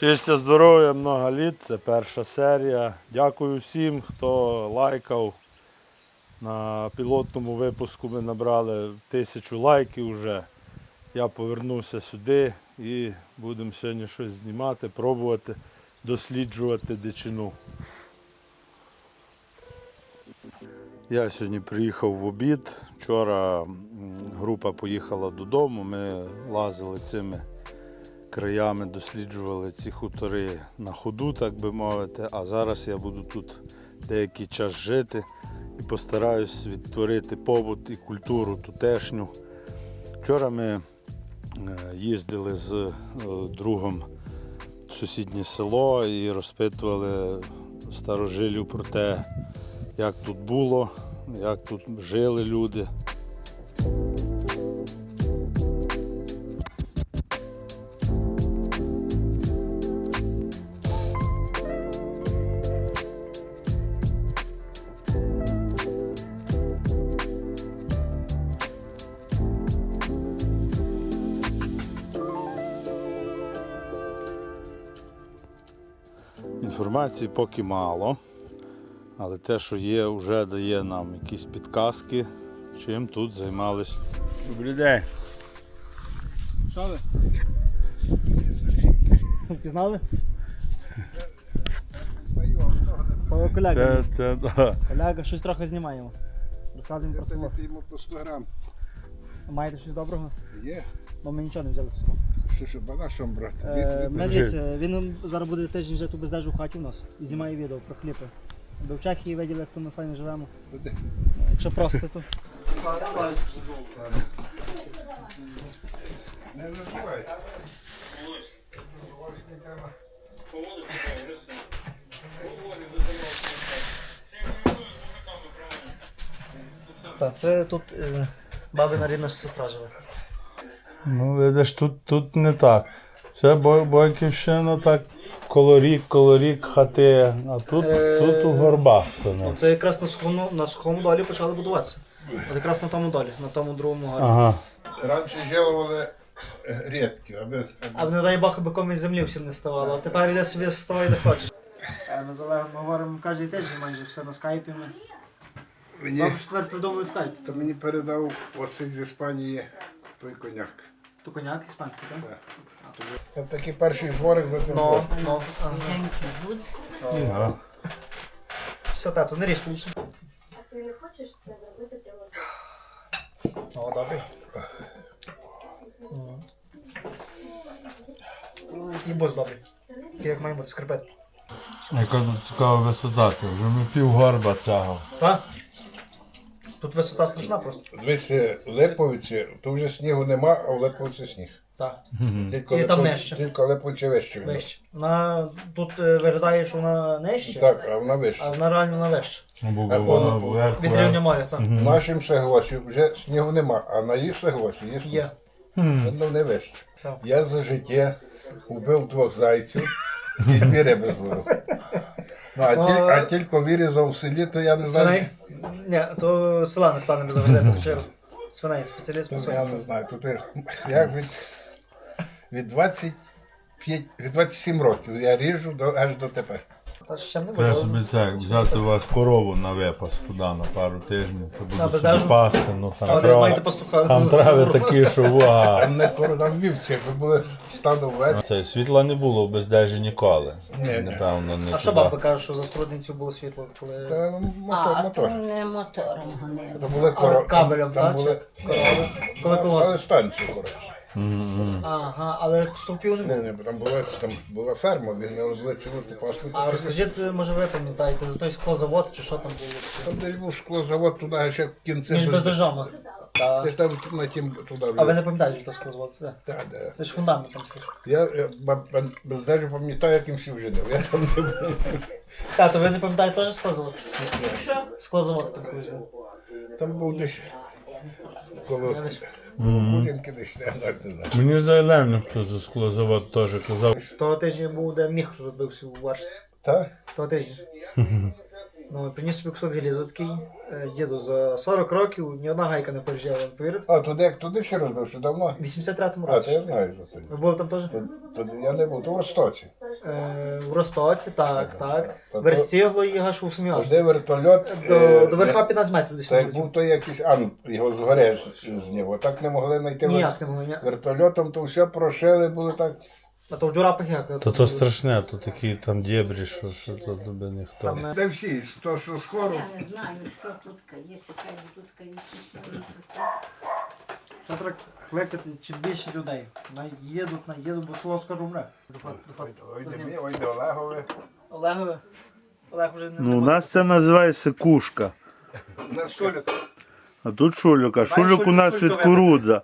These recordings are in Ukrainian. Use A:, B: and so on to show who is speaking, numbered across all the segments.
A: Щастя, здоров'я, много літ. Це перша серія. Дякую всім, хто лайкав. На пілотному випуску ми набрали тисячу лайків вже. Я повернувся сюди і будемо сьогодні щось знімати, пробувати досліджувати дичину. Я сьогодні приїхав в обід. Вчора група поїхала додому. Ми лазили цими краями, досліджували ці хутори на ходу, так би мовити. А зараз я буду тут деякий час жити і постараюсь відтворити побут і культуру тутешню. Вчора ми е, їздили з е, другом в сусіднє село і розпитували старожилів про те, як тут було, як тут жили люди. Інформації поки мало, але те, що є, вже дає нам якісь підказки, чим тут займались. Добрий день.
B: Що ви? Пізнали? Коляга.
A: Це, це, да.
B: Коляга, щось трохи знімаємо. Розказуємо про село.
C: По 100 грам.
B: Маєте щось доброго?
C: Є.
B: Бо ми нічого не взяли з собою.
C: Що ж, балашом брати?
B: Е,
C: Від- від-
B: мене дивіться, він зараз буде тиждень жити у бездежу в хаті у нас і знімає відео про кліпи. Ви в Чехії виділи, як то ми файно живемо.
C: Буде.
B: Якщо просто, то.
C: Не називай.
B: Так, це тут е, бабина рідна сестра живе.
A: Ну, видиш, тут, тут не так. Це Бой- Бойківщина так колорік, колорік хати, а тут,
B: Е,
A: тут у горбах це не.
B: Ну, це якраз на сухому, на сухому долі почали будуватися. От якраз на тому долі, на тому другому горі.
A: Ага.
C: Раніше жалували е, рідкі, аби,
B: А не дай Бог, аби комусь землі всім не ставало. А тепер іде собі ставай де хочеш. Ми з Олегом говоримо кожен тиждень майже все на скайпі. Ми.
C: мені,
B: Добре, тепер придумали скайп.
C: то мені передав Василь з Іспанії той коняк.
B: То коняк іспанський, так?
C: Так.
B: А, то
C: такий перший зворик за тим.
B: Ну,
C: звориком.
B: ну, ага.
A: Ага.
B: Все, тато, не ріж більше.
D: Ти не хочеш це зробити прямо
B: О, добре. І бос добрий. Як має бути скрипет.
A: Яка тут цікава висота, вже ми пів горба цього.
B: Так? Тут висота страшна просто.
C: Дивися, Липовиці, то вже снігу нема, а в Липовиці сніг.
B: Так.
C: Тільки
B: І там
C: Липовиці-
B: нижче.
C: Тільки Липовиці вище.
B: Вище. Вона тут е, виглядає, що вона нижче,
C: Так, а вона вище.
B: а вона реально вона вище.
A: Бо
C: А
A: воно
C: воно-
A: вверх,
B: Від
A: вверх.
B: рівня моря, так.
C: В нашому согласі вже снігу нема, а на їх согласі є сніг.
B: Є.
C: Воно не вище.
B: Так.
C: Я за життя убив двох зайців і дві риби зловив. Ну, а, тіль, а тільки вирізав в селі, то я не знаю.
B: Свиней? Ні, то села не стане без заведення. ще раз. Свиней, спеціаліст по
C: Я
B: свиней.
C: не знаю. То ти, як від, від 25, від 27 років я ріжу до, аж до тепер.
B: Та ще не
A: Треба собі це, взяти у вас корову на випас туди на пару тижнів, то буде собі
B: бездежну?
A: пасти, ну там
B: Але
A: трава,
B: маєте пастуха.
A: там трави такі, що ва.
C: Там не там вівці, якби були стадо овець.
A: Це світла не було в бездежі ніколи.
C: Ні, ні.
A: Напевно, не
B: А що
A: туди.
B: баба каже, що за струдницю було світло, коли
C: Та мотор,
E: А,
C: мотор.
E: то не мотором гонили.
C: Це були
B: А,
C: коро...
B: кабелем,
C: там
B: так?
C: були...
B: корови? Коли колос.
C: Але коротше.
B: Ага, але стовпів не
C: Не,
B: було.
C: не, там була, там була ферма, він не були цілу пасли.
B: А розкажіть, може ви пам'ятаєте, за той склозавод чи що там було?
C: Там десь був склозавод туди, ще в кінці.
B: Між
C: без-
B: бездержами. Та.
C: Десь там на тім туди.
B: А ви не пам'ятаєте, що склозавод?
C: Так, да.
B: Це ж фундамент там слиш.
C: Я, я бездежу пам'ятаю, яким всі вже жив. Я там не був.
B: Тато, ви не пам'ятаєте теж склозавод? Склозавод там колись був.
C: Там був десь коло. Кулінки десь, не знаю.
A: Мені зайлений хто за склозавод теж казав.
B: Того тижня був, де міг розбився у Варшці.
C: Так?
B: Того тижня. Ну, приніс собі кусок желіза такий. е, Діду, за 40 років ні одна гайка не поріжала, ви повірите?
C: А, туди, як туди ще розбив, що давно?
B: В 83-му
C: А, то
B: році.
C: я знаю за те.
B: Ви були там теж?
C: Туди я не був, то в Ростоці.
B: Е, в Ростоці, так, так.
C: Та то-
B: Верстігло і аж у
C: Туди
B: Австрії.
C: вертольот.
B: До,
C: е,
B: до верха 15 метрів десь.
C: То як був той якийсь ан, його згори з- з нього. Так не могли знайти вер-
B: Ніяк не було, ні.
C: вертольотом, то все прошили, були так.
B: А то в джурапах як?
A: Та то страшне, то такі там дєбрі, що, що то тебе ніхто.
B: Там,
C: Де всі, то що скоро.
E: Я не знаю, що тут є, яка тут є, що тут.
B: Треба кликати чим більше людей. Наїдуть, наїдуть, бо слово скоро умре. До фат- до
C: Ой, ой,
B: з
C: де
B: ним.
C: мені, ой, де Олегове.
B: Олегове. Олег вже не
A: Ну, у нас це називається кушка.
C: На шулік.
A: А тут шулюк, а шулюк у нас від курудза.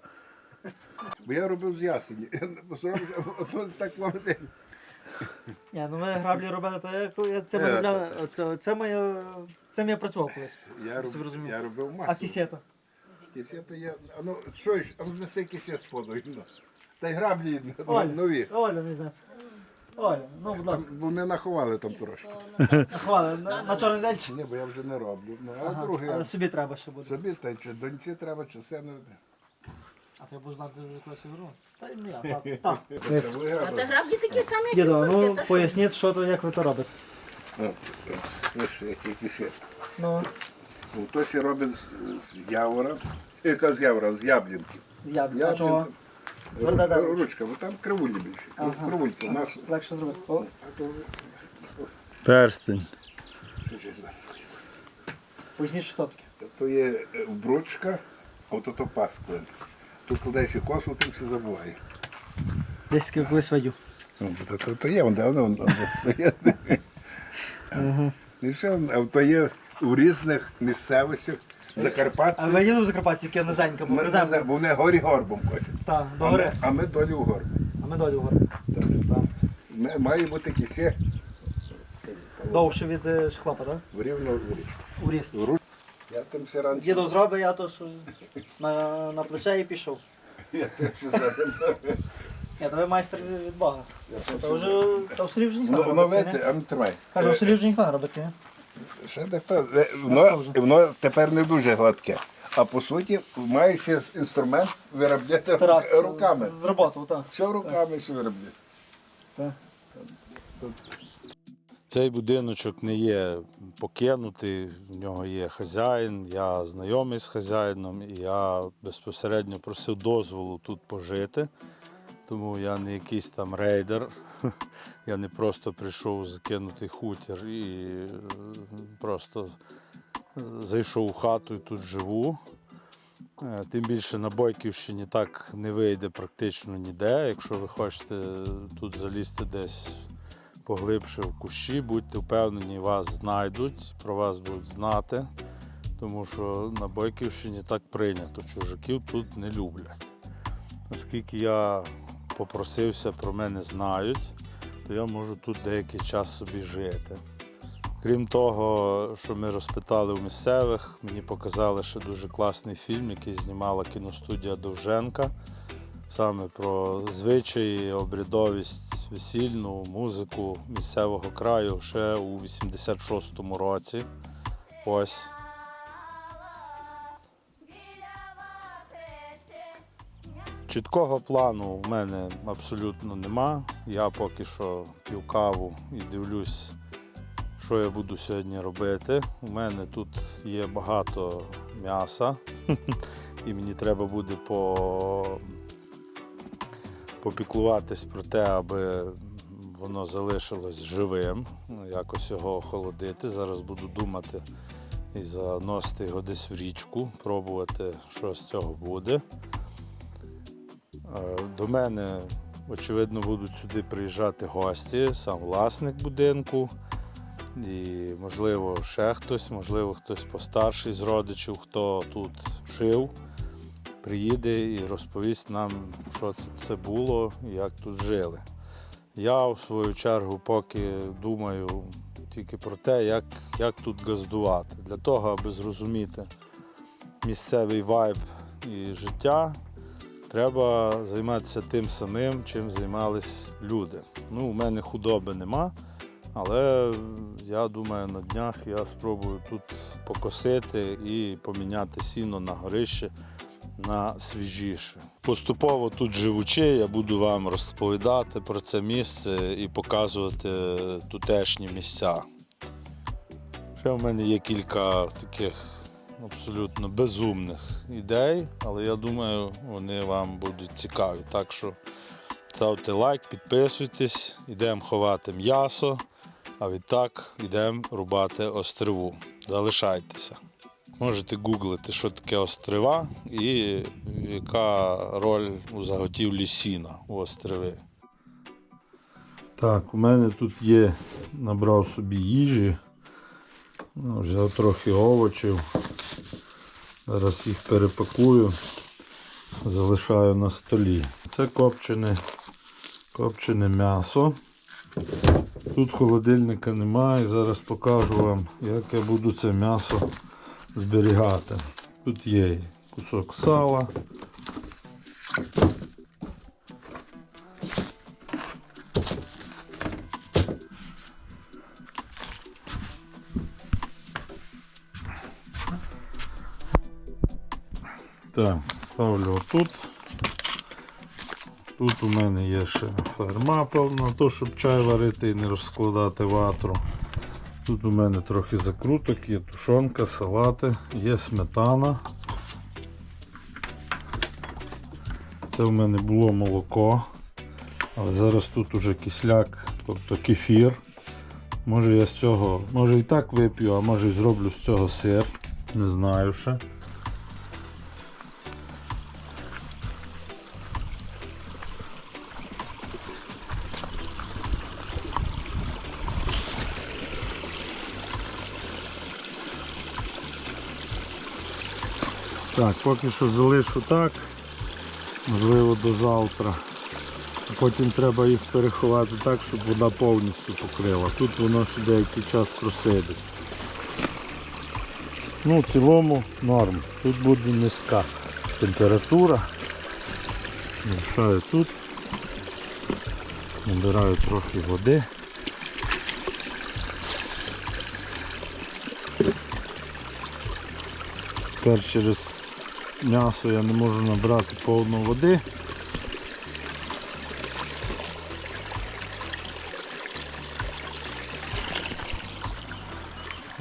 C: Бо я робив з ясені. Так.
B: Ні, ну ми граблі робили, то я, коли я це,
C: Е,
B: це, це, моє, цим я працював колись.
C: Я,
B: Щоб ви розуміли.
C: я робив
B: А
C: масу.
B: кісета?
C: Кисета я. А ну, що ж, а ну неси кисет споду. ну. Та й граблі ну,
B: Оля.
C: нові.
B: Оля, не знаю. Оля, ну, будь
C: Там,
B: ласка.
C: бо не наховали там трошки.
B: Хвали, на, на чорний день. чи-
C: Ні, бо я вже не роблю. Ну, а
B: Ага,
C: другий,
B: але собі треба ще буде.
C: собі, та й чи доньці треба, чи сину.
B: А то я буду знати, коли я верну. Та ні, так, так.
E: А та граблі такі самі, як
B: Дідо,
E: тут,
B: ну
E: та що?
B: поясніть, що то, як ви то робите.
C: Ось.
B: Ну,
C: Ну, Хтось і робить з, з явора, яка з явора, з яблінки.
B: з яблука. А чого? Тверда, да.
C: ручка, бо там кривулі більше.
B: Ага.
C: Кривулька, у нас.
B: Легше зробити. О,
C: а то-
A: Перстень.
C: що.
B: Поясніть, що таке.
C: То є е, обручка, а от то паскою. Тут кладаєш косу, тим все забуває.
B: Десь колись ведю.
C: Ну, то, то, то є, вон, воно вон, вон. І все, а то є в різних місцевостях, Закарпатці.
B: А ви їли в Закарпатті, яке низеньке, бо
C: Ми-
B: приземне?
C: бо вони горі горбом косять.
B: Так, до
C: А
B: гори.
C: ми, а ми долі в горб.
B: А ми долі. Так.
C: Ми- Має бути кісе
B: Довше від е, хлопа, так?
C: в рівно в ріст. В ру- Я тим все раніше.
B: Дідо зробить, я то що на, на плече і пішов.
C: Я тим все зробив.
B: Ні, то ви майстер від, Бога.
C: Я тим
B: То
C: все
B: вже та в селі вже ніхто
C: Ну,
B: не
C: воно
B: робить.
C: видите, а ну тримай.
B: Кажу, в селі вже ніхто не робить. ні?
C: Ще дехто. е, Воно, воно тепер не дуже гладке. А по суті, має ще інструмент виробляти
B: Старатися
C: руками.
B: з, з роботу, так.
C: Все руками все виробляти.
B: Так.
A: Цей будиночок не є покинутий, в нього є хазяїн, я знайомий з хазяїном, і я безпосередньо просив дозволу тут пожити. Тому я не якийсь там рейдер. Я не просто прийшов закинутий хутір і е, просто е, зайшов у хату і тут живу. Е, Тим більше на Бойківщині так не вийде практично ніде. Якщо ви хочете тут залізти десь поглибше в кущі, будьте впевнені, вас знайдуть, про вас будуть знати, тому що на Бойківщині так прийнято, чужаків тут не люблять. Оскільки я попросився, про мене знають, то я можу тут деякий час собі жити. Крім того, що ми розпитали у місцевих, мені показали ще дуже класний фільм, який знімала кіностудія Довженка саме про звичаї, обрядовість весільну, музику місцевого краю ще у 86-му році. Ось. Чіткого плану в мене абсолютно нема. Я поки що п'ю каву і дивлюсь, що я буду сьогодні робити. У мене тут є багато м'яса, і мені треба буде по попіклуватись про те, аби воно залишилось живим, ну, якось його охолодити. Зараз буду думати і заносити його десь в річку, пробувати, що з цього буде. Е, До мене, очевидно, будуть сюди приїжджати гості, сам власник будинку. І, можливо, ще хтось, можливо, хтось постарший з родичів, хто тут жив приїде і розповість нам, що це, було як тут жили. Я, в свою чергу, поки думаю тільки про те, як, як тут газдувати. Для того, аби зрозуміти місцевий вайб і життя, треба займатися тим самим, чим займались люди. Ну, у мене худоби нема, але я думаю, на днях я спробую тут покосити і поміняти сіно на горище на свіжіше. Поступово тут живучи, я буду вам розповідати про це місце і показувати тутешні місця. Ще в мене є кілька таких абсолютно безумних ідей, але я думаю, вони вам будуть цікаві. Так що ставте лайк, підписуйтесь, йдемо ховати м'ясо, а відтак йдемо рубати остриву. Залишайтеся. Можете гуглити, що таке острива і яка роль у заготівлі сіна у остриви. Так, у мене тут є, набрав собі їжі, ну, взяв трохи овочів. Зараз їх перепакую, залишаю на столі. Це копчене, копчене м'ясо. Тут холодильника немає, зараз покажу вам, як я буду це м'ясо зберігати. Тут є кусок сала. Так, ставлю отут. Тут у мене є ще ферма повна, то, щоб чай варити і не розкладати ватру. Тут у мене трохи закруток, є тушонка, салати, є сметана. Це в мене було молоко, але зараз тут уже кисляк, тобто кефір. Може я з цього, може і так вип'ю, а може і зроблю з цього сир. Не знаю ще. Так, поки що залишу так, можливо до завтра. Потім треба їх переховати так, щоб вода повністю покрила. Тут воно ще деякий час просидить. Ну, в цілому норм. Тут буде низька температура. Мішаю тут. Набираю трохи води. Тепер через м'ясо я не можу набрати повну води.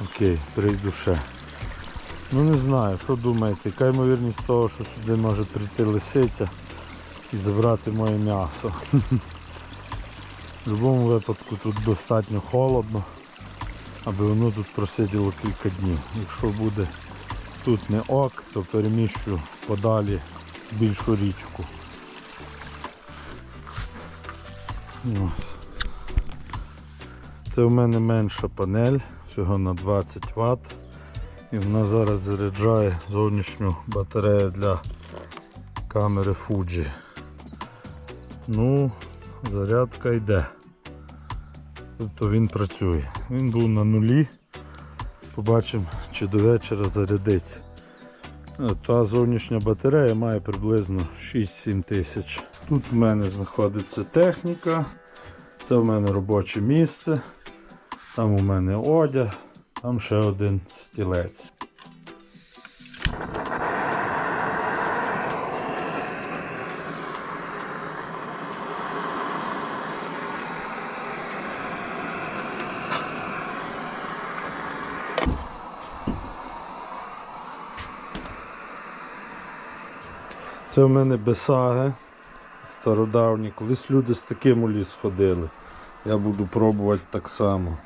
A: Окей, прийду ще. Ну не знаю, що думаєте, яка ймовірність того, що сюди може прийти лисиця і забрати моє м'ясо. В будь-якому випадку тут достатньо холодно, аби воно тут просиділо кілька днів. Якщо буде тут не ок, то переміщу подалі більшу річку. Це в мене менша панель, всього на 20 Вт. І вона зараз заряджає зовнішню батарею для камери Fuji. Ну, зарядка йде. Тобто він працює. Він був на нулі. Побачимо, чи до вечора зарядить. Е, Та зовнішня батарея має приблизно 6-7 тисяч. Тут в мене знаходиться техніка, це в мене робоче місце, там у мене одяг, там ще один стілець. Це в мене бесаги стародавні. Колись люди з таким у ліс ходили. Я буду пробувати так само.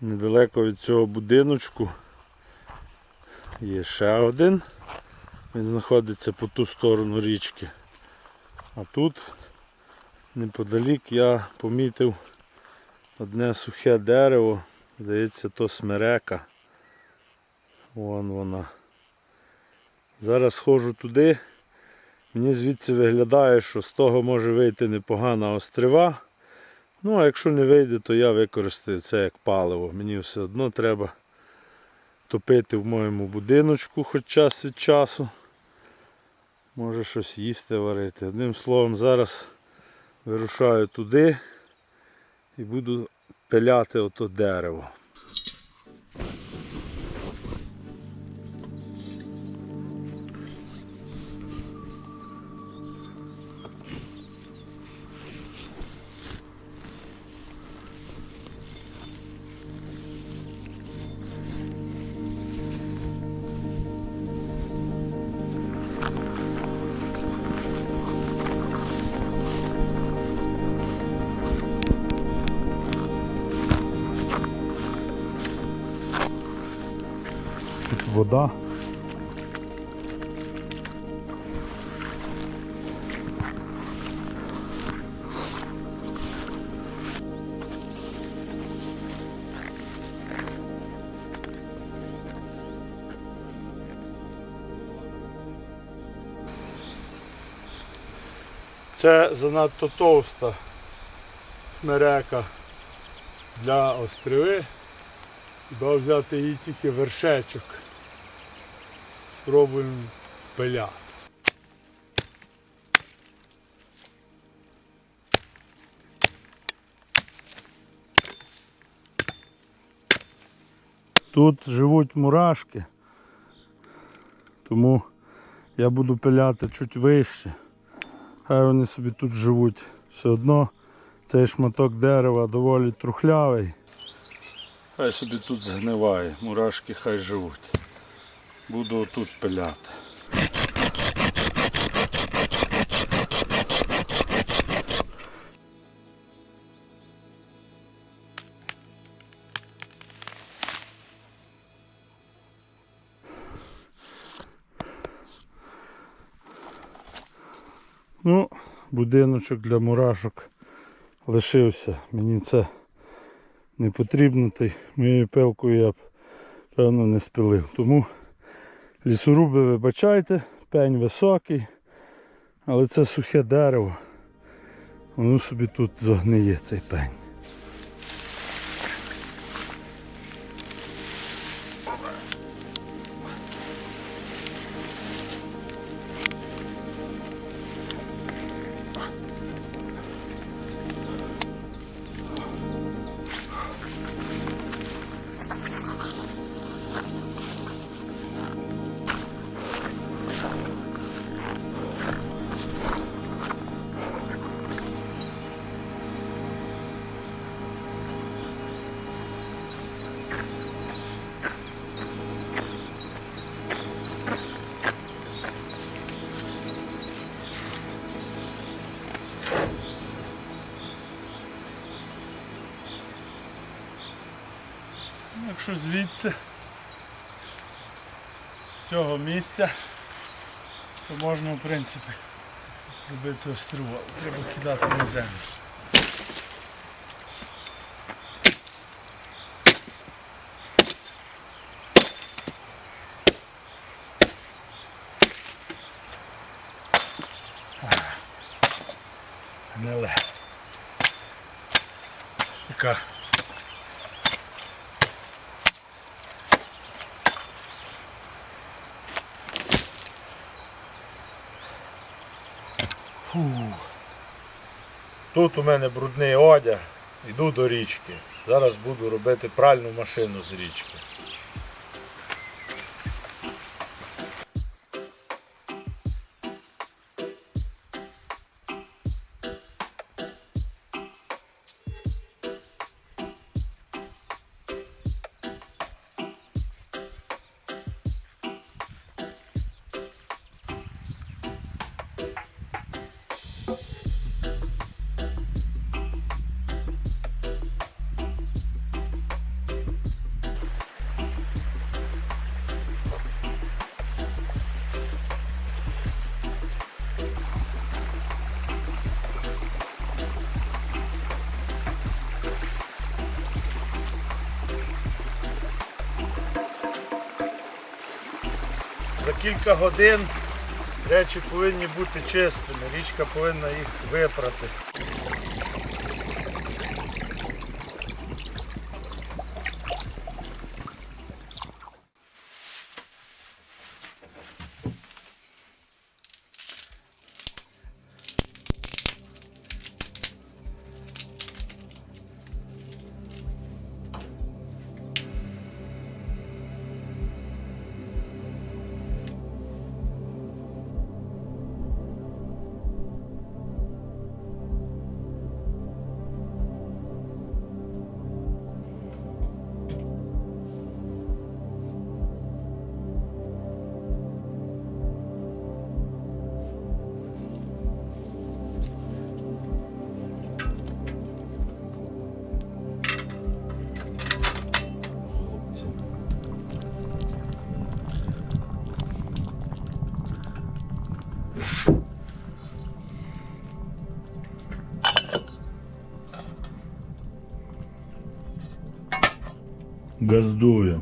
A: Недалеко від цього будиночку є ще один. Він знаходиться по ту сторону річки. А тут неподалік я помітив одне сухе дерево. Здається, то смерека. Вон вона. Зараз схожу туди. Мені звідси виглядає, що з того може вийти непогана острива. Ну, а якщо не вийде, то я використаю це як паливо. Мені все одно треба топити в моєму будиночку хоч час від часу. Може щось їсти варити. Одним словом, зараз вирушаю туди і буду пиляти ото дерево. Вода. Це занадто товста смерека для острови. Хіба взяти її тільки вершечок. Спробуємо пиляти. Тут живуть мурашки, тому я буду пиляти чуть вище. Хай вони собі тут живуть. Все одно цей шматок дерева доволі трухлявий. Хай собі тут згниває, мурашки хай живуть. Буду тут пиляти. Ну, будиночок для мурашок лишився. Мені це не потрібно, та й моєю пилкою я б певно не спилив. Тому лісоруби вибачайте, пень високий, але це сухе дерево. Воно собі тут загниє цей пень. Якщо звідси з цього місця, то можна в принципі робити острова. Треба кидати на землю. Гниле. Тут у мене брудний одяг, йду до річки. Зараз буду робити пральну машину з річки. Кілька годин речі повинні бути чистими, річка повинна їх випрати. Газдує.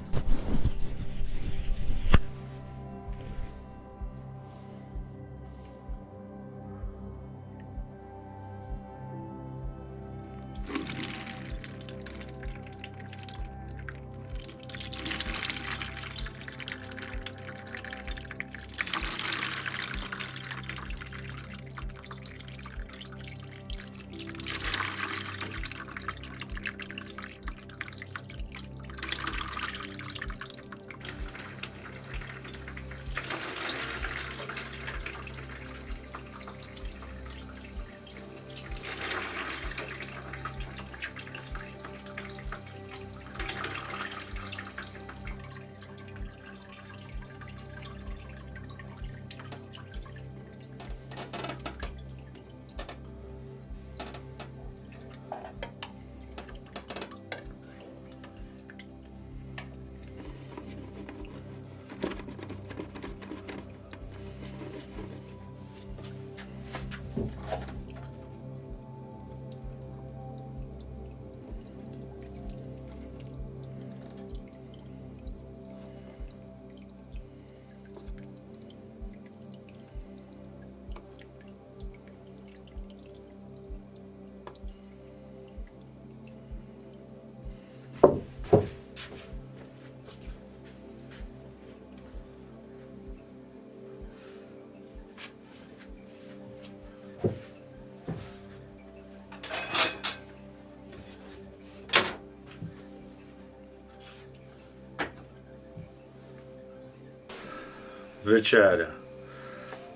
A: Вечеря.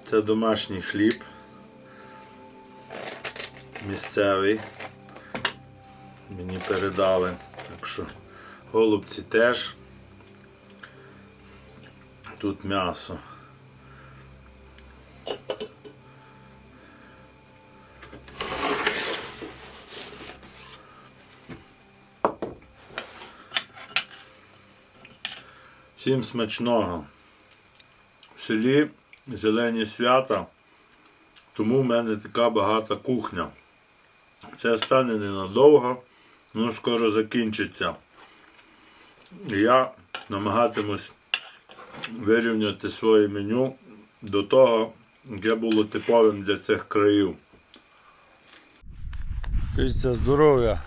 A: Це домашній хліб. Місцевий. Мені передали. Так що голубці теж. Тут м'ясо. Всім смачного. Селі зелені свята, тому в мене така багата кухня. Це стане ненадовго, воно скоро закінчиться. Я намагатимусь вирівняти своє меню до того, яке було типовим для цих країв. Крістя здоров'я.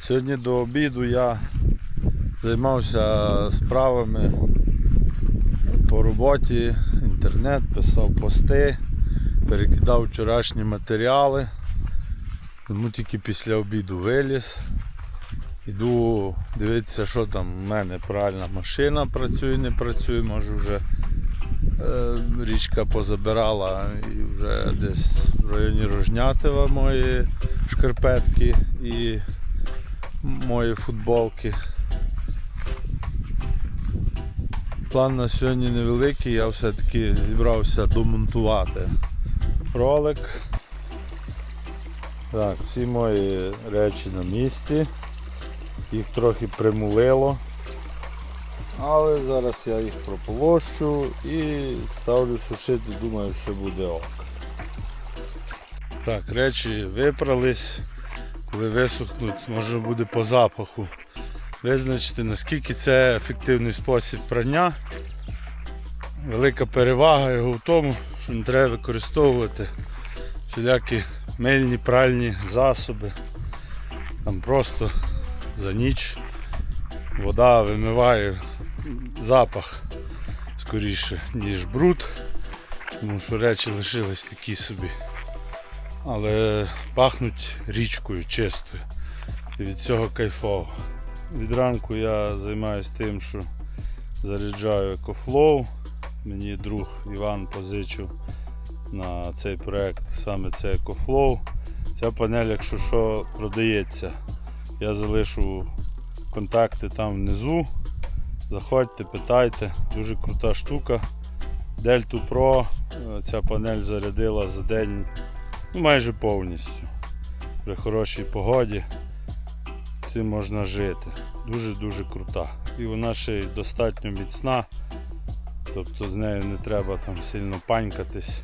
A: Сьогодні до обіду я займався справами по роботі, інтернет, писав пости, перекидав вчорашні матеріали. Тому тільки після обіду виліз. Іду дивитися, що там у мене пральна машина працює, не працює, може вже е, річка позабирала і вже десь в районі Рожнятива мої шкарпетки і мої футболки. План на сьогодні невеликий, я все-таки зібрався домонтувати ролик. Так, всі мої речі на місці. Їх трохи примулило. Але зараз я їх прополощу і ставлю сушити, думаю, все буде ок. Так, речі випрались. Коли висохнуть, може буде по запаху визначити, наскільки це ефективний спосіб прання. Велика перевага його в тому, що не треба використовувати всілякі мильні пральні засоби. Там просто за ніч вода вимиває запах скоріше, ніж бруд, тому що речі лишились такі собі. Але пахнуть річкою чистою. І від цього кайфово. Від ранку я займаюся тим, що заряджаю EcoFlow. Мені друг Іван позичив на цей проект саме це EcoFlow. Ця панель, якщо що, продається. Я залишу контакти там внизу. Заходьте, питайте, дуже крута штука. Delta Pro е, ця панель зарядила за день ну, майже повністю. При хорошій погоді цим можна жити. Дуже-дуже крута. І вона ще й достатньо міцна, тобто з нею не треба там сильно панькатись.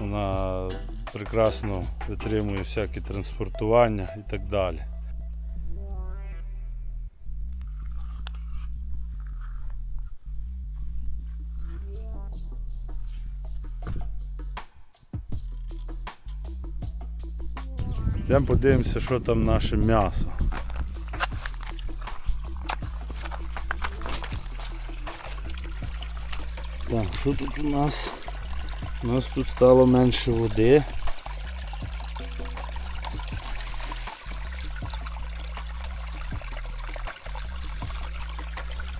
A: Вона прекрасно витримує всякі транспортування і так далі. Йдемо подивимося, що там наше м'ясо. Так, що тут у нас? У нас тут стало менше води.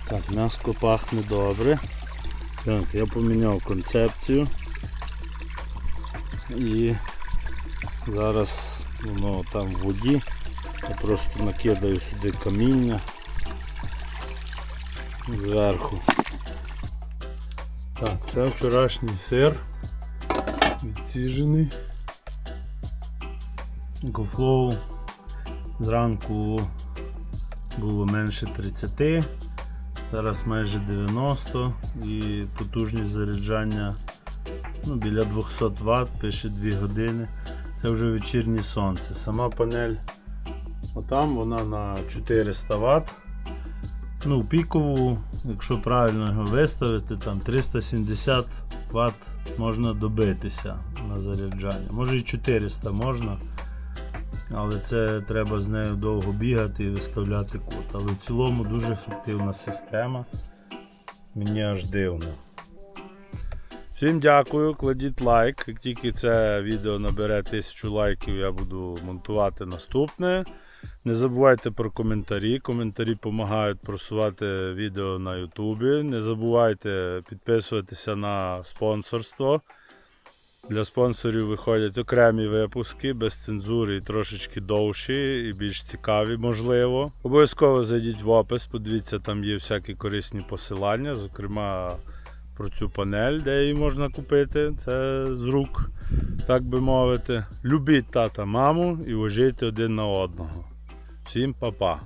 A: Так, м'яско пахне добре. Так, я поміняв концепцію. І зараз воно там в воді. Я просто накидаю сюди каміння зверху. Так, це вчорашній сир відсіжений. Гофлоу зранку було менше 30, зараз майже 90 і потужність заряджання ну, біля 200 Вт, пише 2 години. Це вже вечірнє сонце. Сама панель отам вона на 400 Вт. Ну, пікову, якщо правильно його виставити, там 370 Вт можна добитися на заряджання. Може і 400 можна, але це треба з нею довго бігати і виставляти кут. Але в цілому дуже ефективна система. Мені аж дивно. Всім дякую, кладіть лайк. Як тільки це відео набере 1000 лайків, я буду монтувати наступне. Не забувайте про коментарі. Коментарі допомагають просувати відео на Ютубі. Не забувайте підписуватися на спонсорство. Для спонсорів виходять окремі випуски без цензури і трошечки довші і більш цікаві, можливо. Обов'язково зайдіть в опис, подивіться, там є всякі корисні посилання, зокрема про цю панель, де її можна купити. Це з рук, так би мовити. Любіть тата, маму і вважайте один на одного. Всім па-па.